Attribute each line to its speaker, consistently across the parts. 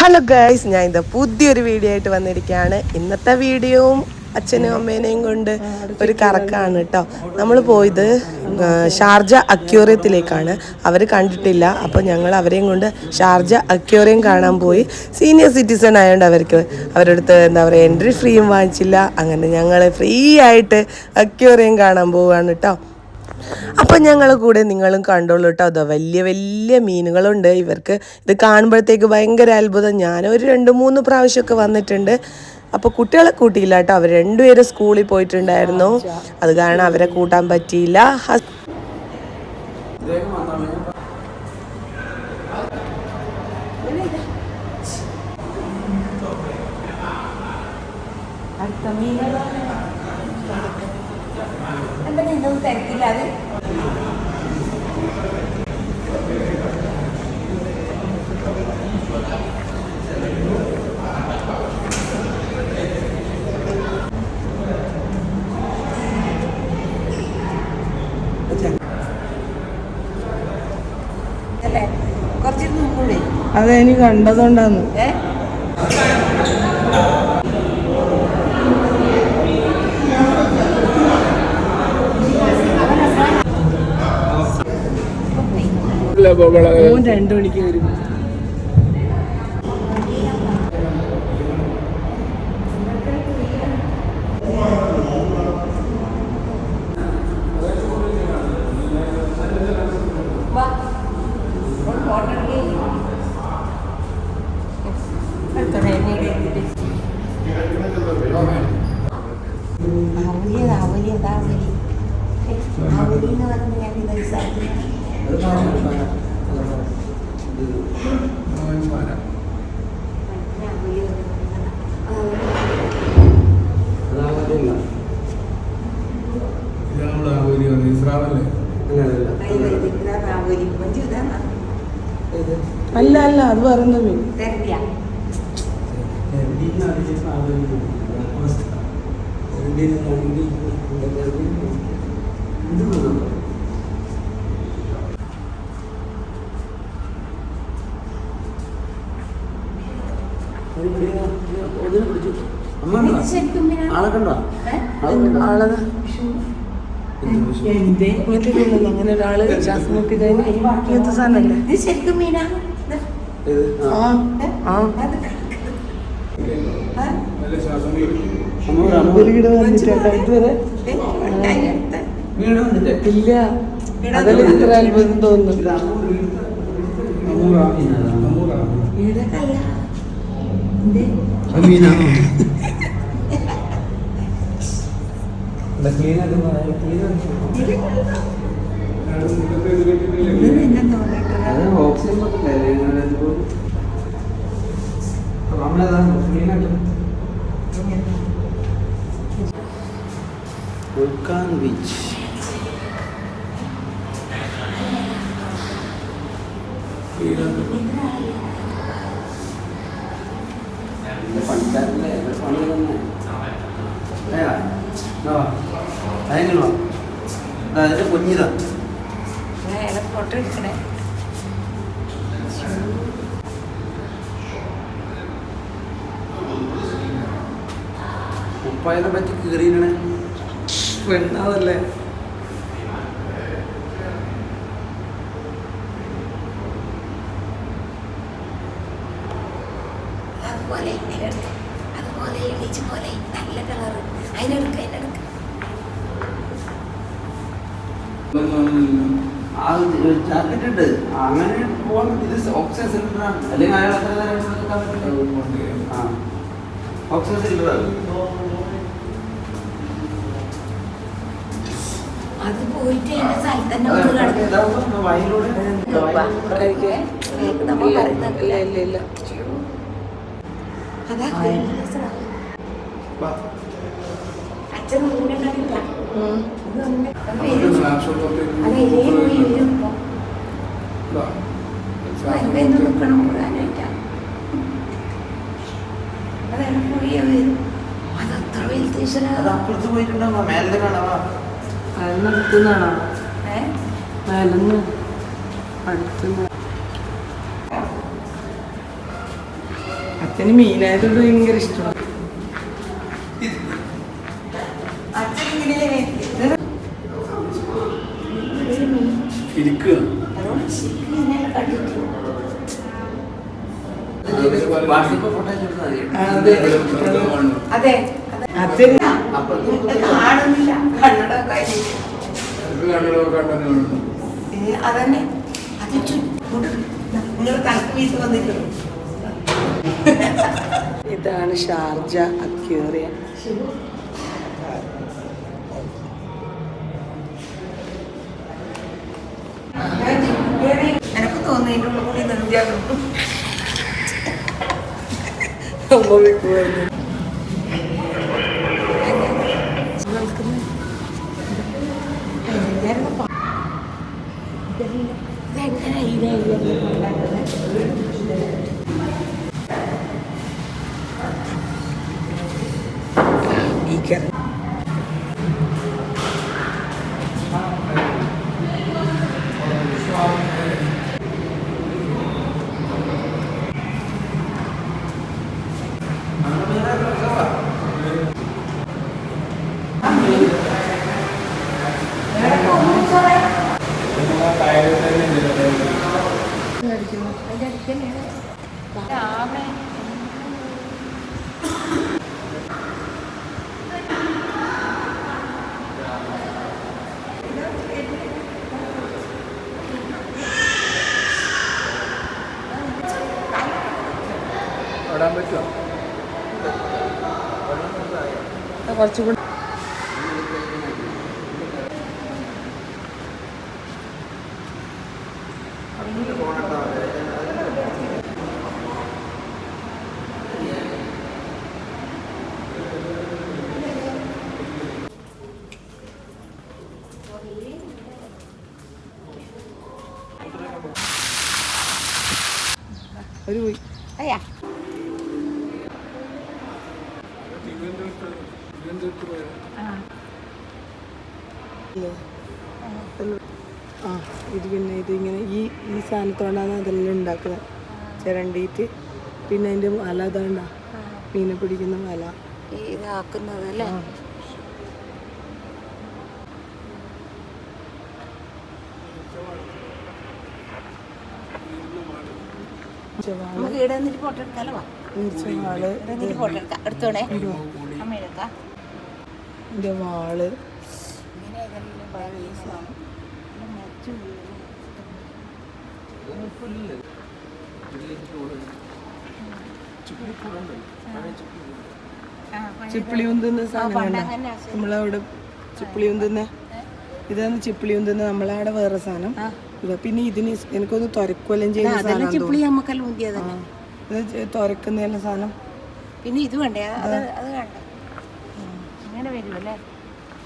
Speaker 1: Hello guys ഞാൻ ഇത് പുതിയൊരു വീഡിയോ ആയിട്ട് വന്നിരിക്കുകയാണ്. ഇന്നത്തെ വീഡിയോവും അച്ഛനും അമ്മേനെയും കൊണ്ട് ഒരു കറക്കാണ് കേട്ടോ. നമ്മൾ പോയത് ഷാർജ അക്യൂറിയത്തിലേക്കാണ് അവർ കണ്ടിട്ടില്ല അപ്പോൾ ഞങ്ങൾ അവരെയും കൊണ്ട് ഷാർജ അക്യൂറിയം കാണാൻ പോയി. സീനിയർ സിറ്റിസൺ ആയതുകൊണ്ട് അവർക്ക് അവരുടെ അടുത്ത് എന്താ പറയുക എൻട്രി ഫ്രീയും വാങ്ങിച്ചില്ല. അങ്ങനെ ഞങ്ങൾ ഫ്രീ ആയിട്ട് അക്യൂറിയം കാണാൻ പോവുകയാണ് കേട്ടോ. അപ്പം ഞങ്ങൾ കൂടെ നിങ്ങളും കണ്ടോളൂ കേട്ടോ അതോ വലിയ വലിയ മീനുകളുണ്ട്. ഇവർക്ക് ഇത് കാണുമ്പോഴത്തേക്ക് ഭയങ്കര അത്ഭുതം. ഞാനൊരു രണ്ട് മൂന്ന് പ്രാവശ്യമൊക്കെ വന്നിട്ടുണ്ട്. അപ്പോൾ കുട്ടികളെ കൂട്ടിയില്ല കേട്ടോ അവർ രണ്ടുപേരും സ്കൂളിൽ പോയിട്ടുണ്ടായിരുന്നു. അത് കാരണം അവരെ കൂട്ടാൻ പറ്റിയില്ല. ഹസ്- അതെനി കണ്ടതുകൊണ്ടാന്ന്. രണ്ടു മണിക്ക് വരും.
Speaker 2: ഇസ്രാവല്ലേ
Speaker 1: അല്ല അല്ല അത് പറയുന്ന മീൻ
Speaker 3: ആളെ കണ്ടോ
Speaker 1: മീനല്ല അങ്ങനെ ഒരാൾ ശ്വാസം ഇങ്ങനത്തെ സാധനല്ലേ
Speaker 4: ശരിക്കും മീനാ
Speaker 1: ആ. ആ
Speaker 2: ശ്വാസം വലിക്കും.
Speaker 1: ഗുരുകിട് വന്നിട്ടാ ഇതുവരെ
Speaker 3: വീട്
Speaker 1: ഇല്ല അതല്ല ഇത്ര അത്ഭുതം തോന്നുന്നു?
Speaker 3: ഓക്സിജൻ നമ്മളേതാണ്? ക്ലീനായിട്ട് ഉൾക്കാൻ ബീച്ച്. പണിക്കാരല്ലേ? പണി തന്നെ. അതെങ്ങനെ അതിന്റെ കുഞ്ഞിതാ.
Speaker 4: ഫോട്ടോ എടുക്കണേ.
Speaker 3: ഉപ്പായനെ പറ്റി കീറിയിടണേ
Speaker 1: പെണ്ണാതല്ലേ
Speaker 4: അതുപോലെ പോലെ നല്ല കളറ് അതിനെടുക്ക അതിനെടുക്ക.
Speaker 3: ആ. ജാക്കറ്റ് ഉണ്ട് അങ്ങനെ പോകാൻ ഇത് ഓക്സിജൻ സിലിണ്ടറാണ്. അല്ലെങ്കിൽ അയാൾ അത്ര നേരം നിൽക്കാൻ പറ്റില്ല ഓക്സിജൻ സിലിണ്ടറാണ്.
Speaker 4: അത് പോയിട്ട് എന്റെ സ്ഥലത്ത് തന്നെ കിടന്നു
Speaker 3: വയലിലൂടെ
Speaker 4: നമ്മൾ
Speaker 1: ഇല്ല
Speaker 4: അതാ അച്ഛൻ മുന്നേ കണ്ടില്ല.
Speaker 1: ഉം.
Speaker 4: ഇത് വന്ന് അത്
Speaker 2: അവരുടെ
Speaker 4: വരും.
Speaker 2: സ്നാപ്ഷോട്ട് ഒക്കെ
Speaker 4: അത് ഇതേ പോയി വരും ഇപ്പൊ.
Speaker 2: ഇതാ. ശ്വാസം
Speaker 4: വരുമ്പോ എന്ത്
Speaker 2: മുട്ടി.
Speaker 4: നിക്കണം? മുഴുവനായിട്ടാ അതാണ് പോയി.
Speaker 3: അത് അപ്പുറത്ത് പോയിട്ടുണ്ടാവും മേലെ
Speaker 5: അച്ഛന് മീനായതുകൊണ്ട് ഭയങ്കര ഇഷ്ടമാണ്.
Speaker 4: അതെ. കാണുന്നില്ല അതന്നെ. അത് നിങ്ങൾ വന്നിട്ടുള്ളൂ
Speaker 5: ഇതാണ് ഷാർജ അക്യൂറിയ
Speaker 4: എനക്ക് ഉള്ളിൽ കൂടി നിർത്തിയാലും ഇതെങ്ങനെ ഇതേ
Speaker 5: കുറച്ചും ഒരു പോയി. ആ ഇത് പിന്നെ ഇതിങ്ങനെ ഇങ്ങനെ ഈ ഈ സാധനത്തോണ്ടാണ് അതെല്ലാം ഉണ്ടാക്കുന്നത് ചിരണ്ടിയിട്ട് പിന്നെ അതിന്റെ മല അതാണ്ട മീനെ പിടിക്കുന്ന മല
Speaker 4: ഇതാക്കുന്നത് അല്ലേ?
Speaker 5: ചെവാൾ
Speaker 4: നമുക്ക് ഇവിടെ നിന്നിട്ട് ഫോട്ടോ ഫോട്ടോ എടുക്കാം. എടുത്തോണേ അമ്മ എടുക്കാം.
Speaker 5: ഇതിന്റെ വാൾ.
Speaker 4: ഇങ്ങനെ ഭംഗിയാണ്.
Speaker 5: ചിപ്പിളി ഉന്തുന്ന സാധനം
Speaker 4: പണ്ട്
Speaker 5: കണ്ട?
Speaker 4: അങ്ങനെ ആശയം.
Speaker 5: നമ്മളവിടെ ചിപ്പിളി ഉന്തുന്ന. ഇതാണ് ചിപ്പിളി ഉന്തുന്ന. നമ്മളവിടെ വേറെ സാധനം. ഇതാ പിന്നെ ഇതിന് എനിക്കൊന്ന് തുരക്കുവെല്ലാം ചെയ്യുന്ന സാധനം തുരക്കുന്ന സാധനം.
Speaker 4: പിന്നെ ഇത് വേണ്ടേ? അത് അത് വേണ്ട ഇങ്ങനെ വരുമല്ലേ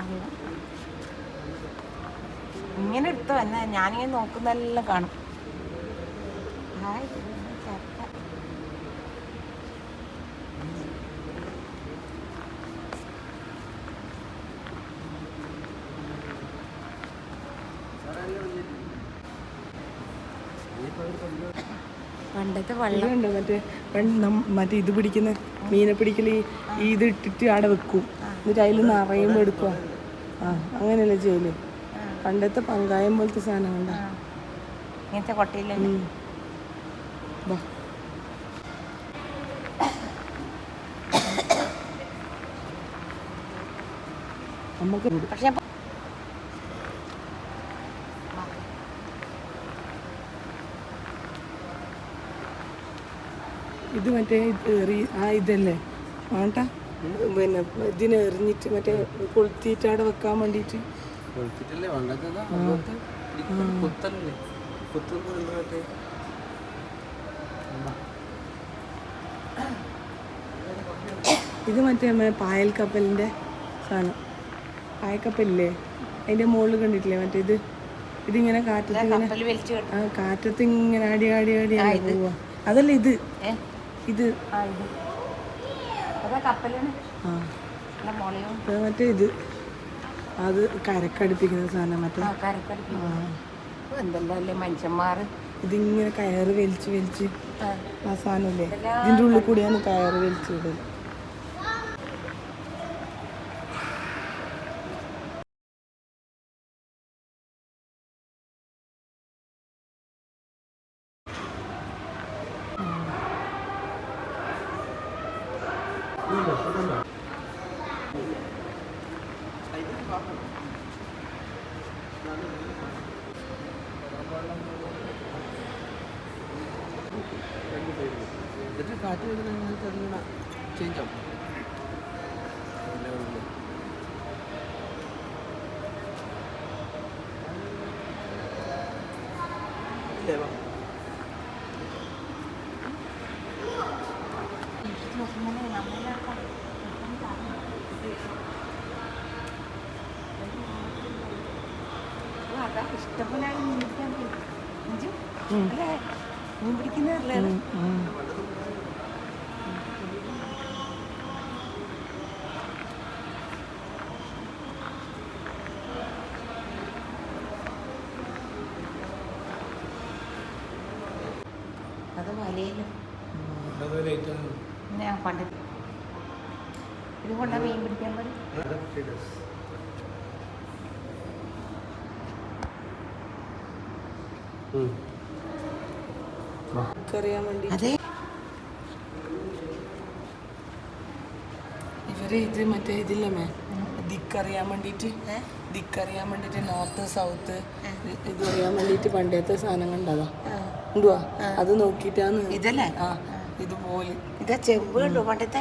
Speaker 4: അറിയാം. ഇങ്ങനെ എടുത്തോ എന്നാ ഞാനിങ്ങനെ നോക്കുന്നെല്ലാം കാണും ഹായ്. പണ്ടത്തെ വെള്ളം
Speaker 5: മറ്റേ മറ്റേ ഇത് പിടിക്കുന്ന മീനെ പിടിക്കൽ ഈ ഇത് ഇട്ടിട്ട് അവിടെ വെക്കും എന്നിട്ട് അതിൽ നിറയുമ്പോൾ എടുക്കുക ആ അങ്ങനെയല്ലേ ചെയ്യൽ? പണ്ടത്തെ പങ്കായം പോലത്തെ സാധനം കണ്ട
Speaker 4: ഇങ്ങനത്തെ
Speaker 5: നമുക്ക്
Speaker 4: പക്ഷെ
Speaker 5: ഇത് മറ്റേ ആ ഇതല്ലേ? വേണ്ട. പിന്നെ ഇതിനെ എറിഞ്ഞിട്ട് മറ്റേ കൊളുത്തിയിട്ട് അവിടെ വെക്കാൻ വേണ്ടിയിട്ട്.
Speaker 3: കുത്തുന്നത്
Speaker 5: ഇത് മറ്റേ പായൽ കപ്പലിന്റെ സാധനം. പായക്കപ്പലില്ലേ അതിന്റെ മുകളിൽ കണ്ടിട്ടില്ലേ മറ്റേ ഇത്? ഇതിങ്ങനെ കാറ്റത്ത് ഇങ്ങനെ ആ കാറ്റത്ത് ഇങ്ങനെ ആടി ആടി ആടി പോവാ. അതല്ല ഇത്. ഇത്.
Speaker 4: ആ ഇത് അതാ കപ്പലാണ്
Speaker 5: ആ
Speaker 4: അല്ല മുളയും
Speaker 5: അത് മറ്റേ ഇത്. അത് കരക്കടുപ്പിക്കുന്ന സാധനം മറ്റേ.
Speaker 4: എന്തെല്ലാം മനുഷ്യന്മാർ
Speaker 5: ഇതിങ്ങനെ കയറ് വലിച്ച് വലിച്ച് ആ. സാധനമില്ലേ? ഇതിന്റെ ഉള്ളിൽ കൂടിയാണ് കയറ് വലിച്ച് വിടൽ.
Speaker 3: എന്നിട്ട് കാറ്റ് വരുന്ന അതിങ്ങനെ ചേഞ്ച് ആവും.
Speaker 4: ഇഷ്ടപ്പെടാൻ മീൻ പിടിക്കാൻ മീൻ പിടിക്കുന്നതല്ലേ അത്? അത് വലയിലും
Speaker 2: അതൊരു ലൈറ്റാണ്
Speaker 4: ഞാൻ പണ്ട് ഇത് കൊണ്ടാ മീൻ പിടിക്കാൻ പോയി
Speaker 5: അറിയാൻ വേണ്ടി.
Speaker 4: അതെ.
Speaker 5: ഇവർ ഇത് മറ്റേ ഇതില്ലമ്മേ ദിക്കറിയാൻ വേണ്ടിയിട്ട് ദിക്കറിയാൻ വേണ്ടിയിട്ട് നോർത്ത് സൗത്ത് ഇത് അറിയാൻ വേണ്ടിയിട്ട് പണ്ടത്തെ സാധനം കണ്ടതാ എന്തുവാ? അത് നോക്കിയിട്ടാണ്
Speaker 4: ഇതല്ലേ?
Speaker 5: ആ. ഇതുപോലെ.
Speaker 4: ഇതാ ചെമ്പ് കണ്ടു പണ്ടത്തെ?